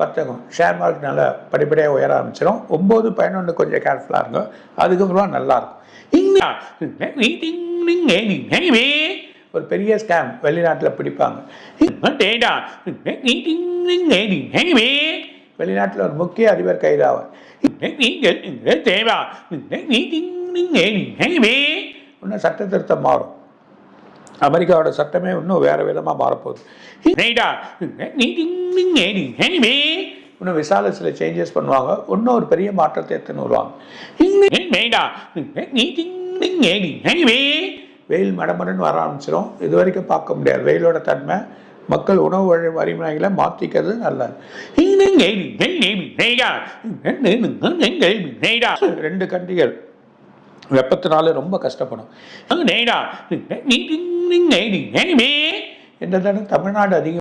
வர்த்தகம். Share market நல்லா படிப்படியாக உயர ஆரம்பிச்சிடும் ஒம்பது பதினொன்று கொஞ்சம் கேர்ஃபுல்லாக இருக்கும் அதுக்கப்புறமா நல்லா இருக்கும் ஒரு பெரிய ஸ்கேம் வெளிநாட்டில் பிடிப்பாங்க. வெளிநாட்டில் ஒரு முக்கிய அதிபர் கைதாவார். இன்னும் சட்ட திருத்தம் மாறும். அமெரிக்காவோட சட்டமே இன்னும் வேற விதமாக மாறப்போகுது இன்னும் விசால சில சேஞ்சஸ் பண்ணுவாங்க இன்னும் ஒரு பெரிய மாற்றத்தை எடுத்துன்னு வருவாங்க வெயில் மடமடன்னு வர ஆரம்பிச்சிடும் இது வரைக்கும் பார்க்க முடியாது வெயிலோட தன்மை மக்கள் உணவு வழி வரிமுறைகளை மாற்றிக்கிறது நல்லது ரெண்டு கண்டிகள் வெப்பத்தினால ரொம்ப கஷ்டப்படும் என்னதான தமிழ்நாடு அதிகம்